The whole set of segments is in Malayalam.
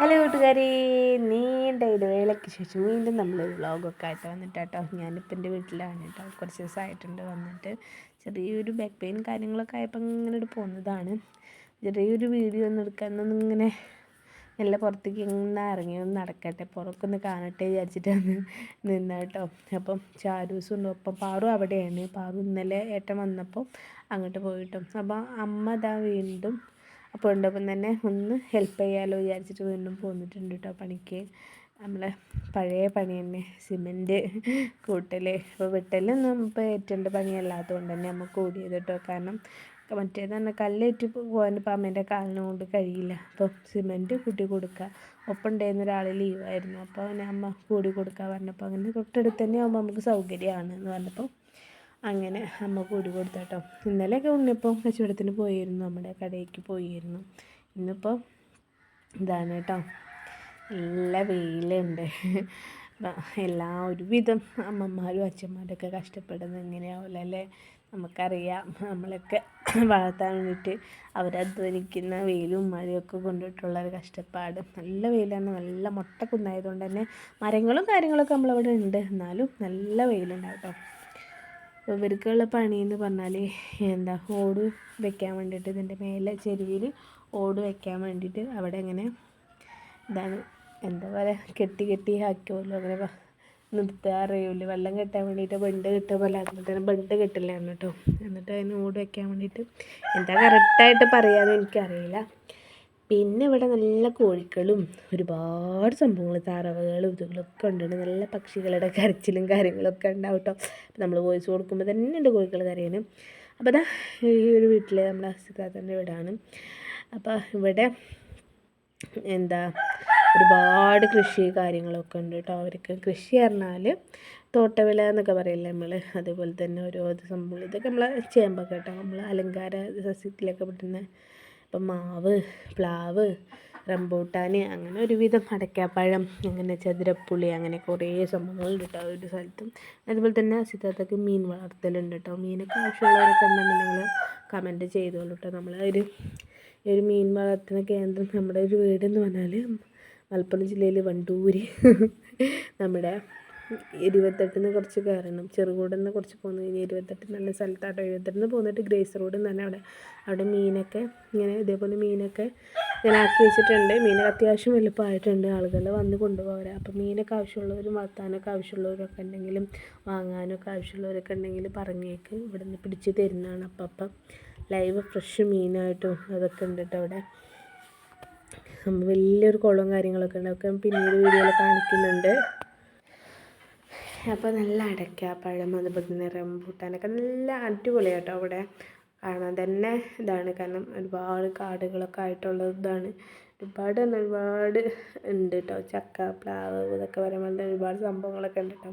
ഹലോ കൂട്ടുകാരി നീണ്ട ഇടവേളയ്ക്ക് ശേഷം വീണ്ടും നമ്മൾ വ്ളോഗൊക്കെ ആയിട്ട് വന്നിട്ട് കേട്ടോ ഞാനിപ്പോൾ എന്റെ വീട്ടിലാണ് കേട്ടോ കുറച്ച് ദിവസമായിട്ടുണ്ട് വന്നിട്ട്. ചെറിയൊരു ബാക്ക് പെയിൻ കാര്യങ്ങളൊക്കെ ആയപ്പോൾ ഇങ്ങനെ ഒരു പോകുന്നതാണ് ചെറിയൊരു വീഡിയോ ഒന്നും എടുക്കാമെന്നൊന്നും ഇങ്ങനെ നല്ല പുറത്തേക്ക് ഇങ്ങനെ ഇറങ്ങി ഒന്ന് നടക്കട്ടെ. പുറക്കൊന്ന് കാണട്ടെ വിചാരിച്ചിട്ട് നിന്ന കേട്ടോ അപ്പം ചാരൂസും ഉണ്ട് ഒപ്പം പാറു അവിടെയാണ്. പാറു ഇന്നലെ ഏട്ടൻ വന്നപ്പോൾ അങ്ങോട്ട് പോയിട്ടും. അപ്പോൾ അമ്മ ഇതാ വീണ്ടും അപ്പോൾ ഉണ്ടപ്പം തന്നെ ഒന്ന് ഹെൽപ്പ് ചെയ്യാമല്ലോ വിചാരിച്ചിട്ട് വീണ്ടും പോന്നിട്ടുണ്ട് കേട്ടോ പണിക്ക്. നമ്മളെ പഴയ പണി തന്നെ സിമെന്റ് കൂട്ടൽ ഇപ്പോൾ വെട്ടലൊന്നും ഇപ്പോൾ ഏറ്റേണ്ട പണിയല്ലാത്തതുകൊണ്ട് തന്നെ നമുക്ക് കൂടിയത് കേട്ടോ കാരണം മറ്റേത് തന്നെ കല്ലേറ്റ് പോകാൻ ഇപ്പം അമ്മേന്റെ കാലിനെ കൊണ്ട് കഴിയില്ല. അപ്പോൾ സിമെന്റ് കൂട്ടി കൊടുക്കുക ഒപ്പം ഉണ്ടായിരുന്ന ഒരാൾ ലീവായിരുന്നു അപ്പോൾ അവനെ അമ്മ കൂടി കൊടുക്കുക പറഞ്ഞപ്പോൾ അങ്ങനെ തൊട്ടടുത്ത് തന്നെ ആകുമ്പോൾ നമുക്ക് സൗകര്യമാണ് എന്ന് പറഞ്ഞപ്പോൾ അങ്ങനെ അമ്മ കൂടി കൊടുത്താട്ടോ. ഇന്നലെയൊക്കെ ഉണ്ണിയപ്പം കച്ചവടത്തിന് പോയിരുന്നു. നമ്മുടെ കടയ്ക്ക് പോയിരുന്നു. ഇന്നിപ്പോൾ ഇതാണ് കേട്ടോ. നല്ല വെയിലുണ്ട്. എല്ലാ ഒരുവിധം അമ്മമാരും അച്ഛന്മാരൊക്കെ കഷ്ടപ്പെടുന്നത് എങ്ങനെയാവില്ല അല്ലേ? നമുക്കറിയാം. നമ്മളൊക്കെ വളർത്താൻ വേണ്ടിയിട്ട് അവരധ്വാനിക്കുന്ന വെയിലും മഴയൊക്കെ കൊണ്ടിട്ടുള്ള ഒരു കഷ്ടപ്പാട്. നല്ല വെയിലാണ്. നല്ല മുട്ട കുന്നായതുകൊണ്ട് തന്നെ മരങ്ങളും കാര്യങ്ങളൊക്കെ നമ്മളവിടെ ഉണ്ട്. എന്നാലും നല്ല വെയിലുണ്ടാവും കേട്ടോ. ഇവർക്കുള്ള എന്ന് പറഞ്ഞാൽ എന്താ ഓട് വെക്കാൻ വേണ്ടിയിട്ട് ഇതിന്റെ മേലെ ചെരുവിൽ ഓട് വെക്കാൻ വേണ്ടിയിട്ട് അവിടെ ഇങ്ങനെ ഇതാണ് എന്താ പറയുക കെട്ടി കെട്ടി ആക്കുമല്ലോ അങ്ങനെ നിർത്തുക വെള്ളം കെട്ടാൻ വേണ്ടിയിട്ട് ബണ്ട് കിട്ടുക പോലെ. അതിന് ബണ്ട് കിട്ടില്ലായിരുന്നു കേട്ടോ. എന്നിട്ട് അതിന് ഓട് വെക്കാൻ വേണ്ടിയിട്ട് എന്താ കറക്റ്റായിട്ട് പറയാമെന്ന് എനിക്കറിയില്ല. പിന്നെ ഇവിടെ നല്ല കോഴിക്കളും ഒരുപാട് സംഭവങ്ങൾ താറവകളും ഇതുകളൊക്കെ ഉണ്ട് നല്ല പക്ഷികളുടെ കരച്ചിലും കാര്യങ്ങളൊക്കെ ഉണ്ടാവും കേട്ടോ നമ്മൾ വോയിസ് കൊടുക്കുമ്പോൾ തന്നെ ഉണ്ട് കോഴികൾ കരയാനും അപ്പോൾ അതാ ഈ ഒരു വീട്ടിൽ നമ്മുടെ അസിതാത്തന്റെ വീടാണ്. അപ്പോൾ ഇവിടെ എന്താ ഒരുപാട് കൃഷി കാര്യങ്ങളൊക്കെ ഉണ്ട് കേട്ടോ അവർക്ക് കൃഷി പറഞ്ഞാൽ തോട്ടവില എന്നൊക്കെ പറയില്ലേ നമ്മൾ അതേപോലെ തന്നെ ഓരോ സംഭവം. ഇതൊക്കെ നമ്മളെ ചേമ്പൊക്കെ കേട്ടോ നമ്മൾ അലങ്കാര സസ്യത്തിലൊക്കെ പെട്ടുന്ന ഇപ്പം മാവ് പ്ലാവ് റംബൂട്ടാൻ അങ്ങനെ ഒരുവിധം അടയ്ക്കാപ്പഴം അങ്ങനെ ചതുരപ്പുളി അങ്ങനെ കുറേ സംഭവങ്ങളുണ്ട് കേട്ടോ ഒരു സ്ഥലത്തും. അതുപോലെ തന്നെ സിദ്ധാർത്ഥക്ക് മീൻ വളർത്തലുണ്ട് കേട്ടോ. മീനൊക്കെ ആവശ്യമുള്ളവരൊക്കെ ഉണ്ടെന്നുണ്ടെങ്കിൽ കമന്റ് ചെയ്തോളൂ കേട്ടോ. നമ്മൾ ഒരു ഒരു മീൻ വളർത്തുന്ന കേന്ദ്രം നമ്മുടെ ഒരു വീടെന്ന് പറഞ്ഞാൽ മലപ്പുറം ജില്ലയിൽ വണ്ടൂര്. നമ്മുടെ ഇരുപത്തെട്ടിന് കുറച്ച് കയറണം. ചെറുകൂടിൽ നിന്ന് കുറച്ച് പോന്നു കഴിഞ്ഞാൽ ഇരുപത്തെട്ട് നല്ല സ്ഥലത്താട്ടോ. ഇരുപത്തെട്ടിന് പോന്നിട്ട് ഗ്രേസ് റോഡ് തന്നെ അവിടെ. അവിടെ മീനൊക്കെ ഇങ്ങനെ ഇതേപോലെ മീനൊക്കെ ഇങ്ങനെ ആക്കി വെച്ചിട്ടുണ്ട്. മീനൊക്കെ അത്യാവശ്യം വലുപ്പമായിട്ടുണ്ട് ആളുകൾ വന്ന് കൊണ്ടുപോകാൻ അപ്പോൾ മീനൊക്കെ ആവശ്യമുള്ളവരും വളർത്താനൊക്കെ ആവശ്യമുള്ളവരൊക്കെ ഉണ്ടെങ്കിലും വാങ്ങാനൊക്കെ ആവശ്യമുള്ളവരൊക്കെ ഉണ്ടെങ്കിൽ പറഞ്ഞേക്ക്. ഇവിടെ നിന്ന് പിടിച്ച് തരുന്നതാണ് അപ്പം അപ്പം ലൈവ് ഫ്രഷ് മീനായിട്ടും അതൊക്കെ ഉണ്ട് കേട്ടോ അവിടെ വലിയൊരു കുളവും കാര്യങ്ങളൊക്കെ ഉണ്ട്. അതൊക്കെ പിന്നീട് വീഡിയോയിൽ കാണിക്കുന്നുണ്ട്. അപ്പോൾ നല്ല അടയ്ക്കാപ്പഴം അതുപോലെ തന്നെ റംബൂട്ടാനൊക്കെ നല്ല അടിപൊളിയാട്ടോ അവിടെ. കാണാൻ തന്നെ ഇതാണ്. കാരണം ഒരുപാട് കാടുകളൊക്കെ ആയിട്ടുള്ള ഇതാണ്. ഒരുപാട് തന്നെ ഒരുപാട് ഉണ്ട് കേട്ടോ ചക്ക പ്ലാവ് ഇതൊക്കെ പറയുമ്പോൾ ഒരുപാട് സംഭവങ്ങളൊക്കെ ഉണ്ട് കേട്ടോ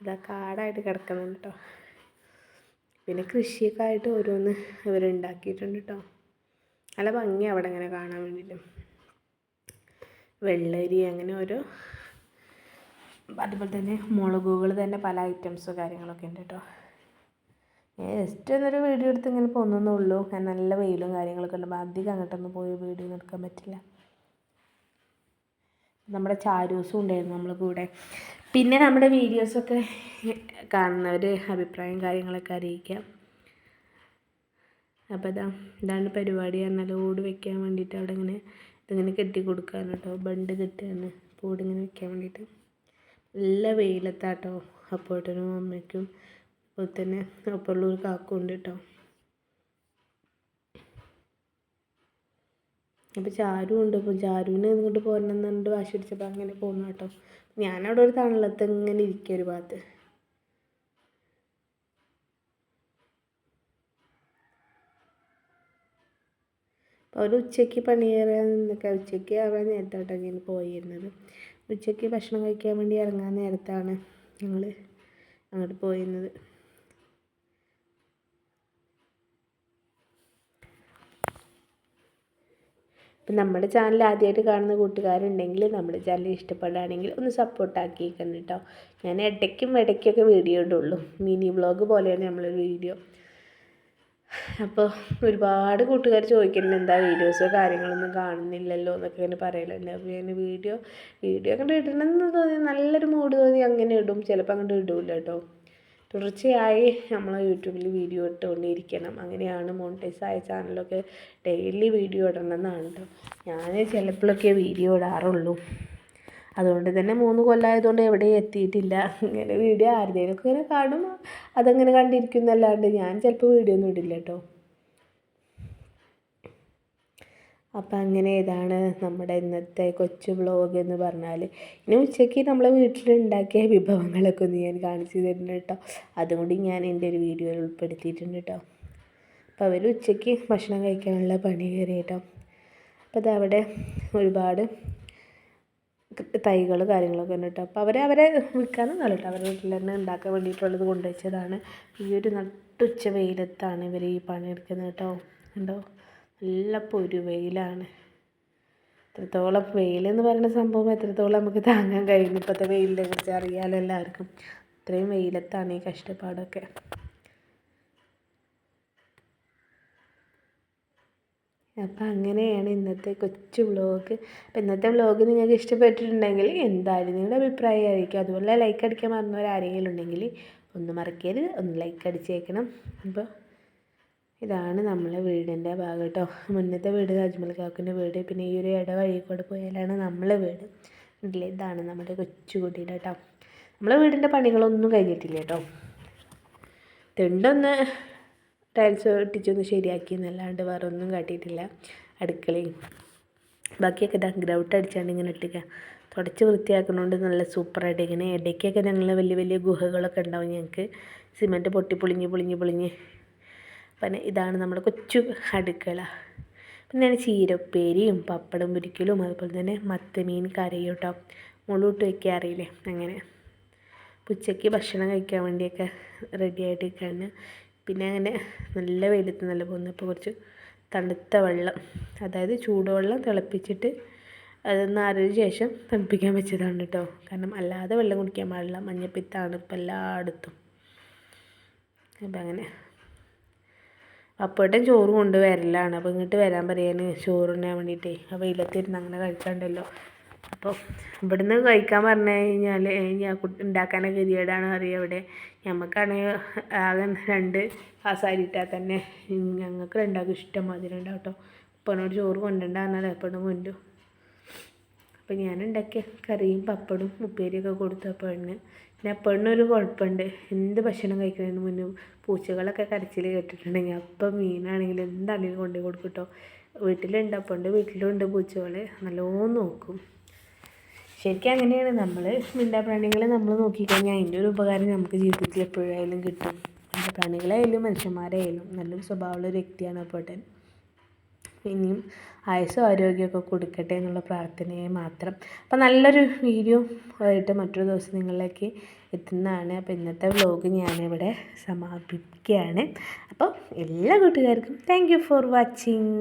ഇതാ കാടായിട്ട് കിടക്കുന്നുണ്ട് കേട്ടോ പിന്നെ കൃഷിയൊക്കെ ആയിട്ട് ഓരോന്ന് ഇവരുണ്ടാക്കിയിട്ടുണ്ട് കേട്ടോ നല്ല ഭംഗി അവിടെ ഇങ്ങനെ കാണാൻ വേണ്ടിയിട്ട് വെള്ളരി അങ്ങനെ ഓരോ അതുപോലെ തന്നെ മുളകുകൾ തന്നെ പല ഐറ്റംസ് കാര്യങ്ങളൊക്കെ ഉണ്ട് കേട്ടോ ജസ്റ്റ് എന്നൊരു വീഡിയോ എടുത്ത് ഇങ്ങനെ പോകുന്നേ ഉള്ളൂ. ഞാൻ നല്ല വെയിലും കാര്യങ്ങളൊക്കെ ഉണ്ട്. അധികം അങ്ങോട്ടൊന്നും പോയി വീഡിയോ എടുക്കാൻ പറ്റില്ല. നമ്മുടെ ചാരൂസും ഉണ്ടായിരുന്നു നമ്മൾ കൂടെ. പിന്നെ നമ്മുടെ വീഡിയോസൊക്കെ കാണുന്നവർ അഭിപ്രായം കാര്യങ്ങളൊക്കെ അറിയിക്കാം. അപ്പോൾ ഇതാ ഇതാണ് പരിപാടി പറഞ്ഞാൽ ഓട് വെക്കാൻ വേണ്ടിയിട്ട് അവിടെ ഇങ്ങനെ ഇതിങ്ങനെ കെട്ടി കൊടുക്കാണ് കേട്ടോ ബണ്ട് കെട്ടുകയാണ്. ഓട് ഇങ്ങനെ വെക്കാൻ വേണ്ടിയിട്ട്. നല്ല വെയിലത്താട്ടോ അപ്പോട്ടനും അമ്മയ്ക്കും അതുപോലെ തന്നെ ഒപ്പമുള്ള ഒരു കാക്കുണ്ട് കേട്ടോ. അപ്പോൾ ചാരു ഉണ്ട് അപ്പോൾ ചാരുവിനെ ഇങ്ങോട്ട് പോരണം വാശി പിടിച്ചപ്പോൾ അങ്ങനെ പോകുന്നു കേട്ടോ. ഞാനവിടെ ഒരു തണലത്ത് ഇങ്ങനെ ഇരിക്കുക ഒരു ഭാഗത്ത്. അവർ ഉച്ചയ്ക്ക് പണി കയറാൻ നിന്നൊക്കെ ഉച്ചയ്ക്ക് ആവാൻ നേരത്തോട്ടോ ഇങ്ങനെ പോയിരുന്നത്. ഉച്ചയ്ക്ക് ഭക്ഷണം കഴിക്കാൻ വേണ്ടി ഇറങ്ങാൻ നേരത്താണ് ഞങ്ങൾ അങ്ങോട്ട് പോയിരുന്നത്. അപ്പം നമ്മുടെ ചാനൽ ആദ്യമായിട്ട് കാണുന്ന കൂട്ടുകാരുണ്ടെങ്കിൽ നമ്മുടെ ചാനൽ ഇഷ്ടപ്പെടുകയാണെങ്കിൽ ഒന്ന് സപ്പോർട്ട് ആക്കിയേക്കണം കേട്ടോ. ഞാൻ ഇടയ്ക്കും ഇടയ്ക്കൊക്കെ വീഡിയോ ഇടുള്ളൂ. മിനി വ്ളോഗ് പോലെയാണ് നമ്മളൊരു വീഡിയോ അപ്പോൾ ഒരുപാട് കൂട്ടുകാർ ചോദിക്കുന്നുണ്ട് എന്താ വീഡിയോസോ കാര്യങ്ങളൊന്നും കാണുന്നില്ലല്ലോ എന്നൊക്കെ ഇങ്ങനെ പറയലുണ്ട് അപ്പോൾ ഞാൻ വീഡിയോ വീഡിയോ അങ്ങോട്ട് ഇടണമെന്ന് തോന്നി നല്ലൊരു മൂഡ് തോന്നി അങ്ങനെ ഇടും. ചിലപ്പോൾ അങ്ങോട്ട് ഇടില്ല കേട്ടോ തുടർച്ചയായി നമ്മൾ യൂട്യൂബിൽ വീഡിയോ ഇട്ടുകൊണ്ടിരിക്കണം. അങ്ങനെയാണ് മോണിറ്റൈസ് ആയ ചാനലൊക്കെ ഡെയിലി വീഡിയോ ഇടണം എന്നാണ് കേട്ടോ ഞാൻ ചിലപ്പോഴൊക്കെ വീഡിയോ ഇടാറുള്ളൂ. അതുകൊണ്ട് തന്നെ മൂന്ന് കൊല്ലമായതുകൊണ്ട് എവിടെയും എത്തിയിട്ടില്ല. ഇങ്ങനെ വീഡിയോ ആരുടെയൊക്കെ ഇങ്ങനെ കാണും. അതങ്ങനെ കണ്ടിരിക്കുന്നല്ലാണ്ട് ഞാൻ ചിലപ്പോൾ വീഡിയോ ഒന്നും ഇടില്ല കേട്ടോ. അപ്പം അങ്ങനെ ഇതാണ് നമ്മുടെ ഇന്നത്തെ കൊച്ചു ബ്ലോഗ് എന്ന് പറഞ്ഞാൽ ഇനി ഉച്ചയ്ക്ക് നമ്മളെ വീട്ടിലുണ്ടാക്കിയ വിഭവങ്ങളൊക്കെ ഒന്ന് ഞാൻ കാണിച്ചു തരുന്നുണ്ട് കേട്ടോ. അതുകൊണ്ട് ഞാൻ എന്റെ ഒരു വീഡിയോയിൽ ഉൾപ്പെടുത്തിയിട്ടുണ്ട് കേട്ടോ. അപ്പോൾ അവർ ഉച്ചയ്ക്ക് ഭക്ഷണം കഴിക്കാനുള്ള പണി കയറി കേട്ടോ. അപ്പോൾ അതവിടെ ഒരുപാട് തൈകൾ കാര്യങ്ങളൊക്കെ ഉണ്ട് കേട്ടോ അപ്പോൾ അവരെ അവരെ വിൽക്കാനൊന്നുമല്ല കേട്ടോ. അവരുടെ വീട്ടിൽ തന്നെ ഉണ്ടാക്കാൻ വേണ്ടിയിട്ടുള്ളത് കൊണ്ടു വെച്ചതാണ്. ഈ ഒരു നട്ടുച്ച വെയിലത്താണ് ഇവർ ഈ പണിയെടുക്കുന്നത് കേട്ടോ. ഉണ്ടോ നല്ല പൊരു വെയിലാണ്. എത്രത്തോളം വെയിലെന്ന് പറയുന്ന സംഭവം എത്രത്തോളം നമുക്ക് താങ്ങാൻ കഴിയുന്നു. ഇപ്പോഴത്തെ വെയിലിനെ കുറിച്ച് അറിയാമല്ലോ എല്ലാവർക്കും. ഇത്രയും വെയിലത്താണ് ഈ കഷ്ടപ്പാടൊക്കെ. അപ്പം അങ്ങനെയാണ് ഇന്നത്തെ കൊച്ചു വ്ളോഗ് അപ്പം ഇന്നത്തെ വ്ളോഗ് നിങ്ങൾക്ക് ഇഷ്ടപ്പെട്ടിട്ടുണ്ടെങ്കിൽ എന്തായാലും നിങ്ങളുടെ അഭിപ്രായം ആയിരിക്കും അതുപോലെ ലൈക്ക് അടിക്കാൻ മറന്നവർ ആരെങ്കിലും ഉണ്ടെങ്കിൽ ഒന്ന് മറക്കരുത്. ഒന്ന് ലൈക്ക് അടിച്ചേക്കണം. അപ്പോൾ ഇതാണ് നമ്മളെ വീടിന്റെ ഭാഗം കേട്ടോ. മുന്നത്തെ വീട് അജ്മൽ കാക്കിന്റെ വീട്. പിന്നെ ഈ ഒരു ഇടവഴി കൂടെ പോയാലാണ് നമ്മളെ വീട്. ഇല്ലേ ഇതാണ് നമ്മുടെ കൊച്ചു കുട്ടിയുടെ കേട്ടോ നമ്മളെ വീടിന്റെ പണികളൊന്നും കഴിഞ്ഞിട്ടില്ല കേട്ടോ. തിണ്ടൊന്ന് ടൈൽസ് ഒട്ടിച്ചൊന്ന് ശരിയാക്കി എന്നല്ലാണ്ട് വേറെ ഒന്നും കാട്ടിയിട്ടില്ല. അടുക്കളയും ബാക്കിയൊക്കെ ഇതാ ഗ്രൗട്ട് അടിച്ചാണ്ട് ഇങ്ങനെ ഇട്ടിക്കുക തുടച്ച് വൃത്തിയാക്കുന്നതുകൊണ്ട് നല്ല സൂപ്പറായിട്ട് ഇങ്ങനെ ഇടയ്ക്കൊക്കെ ഞങ്ങൾ വലിയ വലിയ ഗുഹകളൊക്കെ ഉണ്ടാവും ഞങ്ങൾക്ക് സിമെന്റ് പൊട്ടി പൊളിഞ്ഞ് പൊളിഞ്ഞ് പൊളിഞ്ഞ്. പിന്നെ ഇതാണ് നമ്മുടെ കൊച്ചു അടുക്കള. പിന്നെയാണ് ചീരപ്പേരിയും പപ്പടം പൊരിക്കലും അതുപോലെ തന്നെ മത്തമീൻ കേട്ടോ മുളൂട്ട് വയ്ക്കാൻ അറിയില്ലേ? അങ്ങനെ. ഉച്ചയ്ക്ക് ഭക്ഷണം കഴിക്കാൻ വേണ്ടിയൊക്കെ റെഡിയായിട്ട് നിൽക്കുകയാണ് പിന്നെ അങ്ങനെ നല്ല വെയിലത്ത് നല്ല പോകുന്നപ്പോൾ കുറച്ച് തണുത്ത വെള്ളം അതായത് ചൂടുവെള്ളം തിളപ്പിച്ചിട്ട് അതൊന്ന് ആറിയതിന് ശേഷം തണുപ്പിക്കാൻ വെച്ചതാണ് കേട്ടോ. കാരണം അല്ലാതെ വെള്ളം കുടിക്കാൻ പാടില്ല. മഞ്ഞപ്പിത്താണ് ഇപ്പം എല്ലായിടത്തും. അപ്പം അങ്ങനെ അപ്പോഴത്തെ ചോറ് കൊണ്ടുവരലാണ്. അപ്പോൾ ഇങ്ങോട്ട് വരാൻ പറയാൻ ചോറ് ഉണ്ണാൻ വേണ്ടിയിട്ടേ. ആ വെയിലത്തിരുന്ന് അങ്ങനെ കഴിക്കാണ്ടല്ലോ. അപ്പോൾ ഇവിടുന്ന് കഴിക്കാൻ പറഞ്ഞു കഴിഞ്ഞാൽ ഞാൻ ഉണ്ടാക്കാനൊക്കെ ഗതികേടാണ് അറിയുക ഇവിടെ? ഞമ്മക്കാണെങ്കിൽ ആകെ രണ്ട് കാസാരി ഇട്ടാൽ തന്നെ ഞങ്ങൾക്ക് രണ്ടാൾക്കും ഇഷ്ടം മാതിരി ഉണ്ടാവും കേട്ടോ ഇപ്പനോട് ചോറ് കൊണ്ടുണ്ടാകുന്നത് എപ്പോഴും കൊണ്ടു. അപ്പോൾ ഞാൻ ഉണ്ടാക്കിയ കറിയും പപ്പടും ഉപ്പേരിയൊക്കെ കൊടുത്തു. അപ്പോഴിന് പിന്നെ ഒരു കുഴപ്പമുണ്ട്. എന്ത് ഭക്ഷണം കഴിക്കുന്നതിന് മുന്നേ പൂച്ചകളൊക്കെ കരച്ചിൽ കേട്ടിട്ടുണ്ടെങ്കിൽ അപ്പം മീനാണെങ്കിലും എന്താണെങ്കിലും കൊണ്ടുപോയി കൊടുക്കും കേട്ടോ. വീട്ടിലുണ്ട് അപ്പോണ്ട് വീട്ടിലുണ്ട് പൂച്ചകൾ നല്ലോണം നോക്കും. ശരിക്കും അങ്ങനെയാണ്. നമ്മൾ മിണ്ടാപ്രാണികളെ നമ്മൾ നോക്കിക്കഴിഞ്ഞാൽ അതിന്റെ ഒരു ഉപകാരം നമുക്ക് ജീവിതത്തിൽ എപ്പോഴായാലും കിട്ടും. മിണ്ടാപ്രാണികളായാലും മനുഷ്യന്മാരായാലും നല്ലൊരു സ്വഭാവമുള്ള ഒരു വ്യക്തിയാണ് അപ്പോട്ടൻ ഇനിയും ആയുസ്സും ആരോഗ്യമൊക്കെ കൊടുക്കട്ടെ എന്നുള്ള പ്രാർത്ഥനയെ മാത്രം. അപ്പം നല്ലൊരു വീഡിയോ ആയിട്ട് മറ്റൊരു ദിവസം നിങ്ങളിലേക്ക് എത്തുന്നതാണ്. അപ്പോൾ ഇന്നത്തെ വ്ലോഗ് ഞാനിവിടെ സമാപിക്കുകയാണ് അപ്പോൾ എല്ലാ കൂട്ടുകാർക്കും താങ്ക് ഫോർ വാച്ചിങ്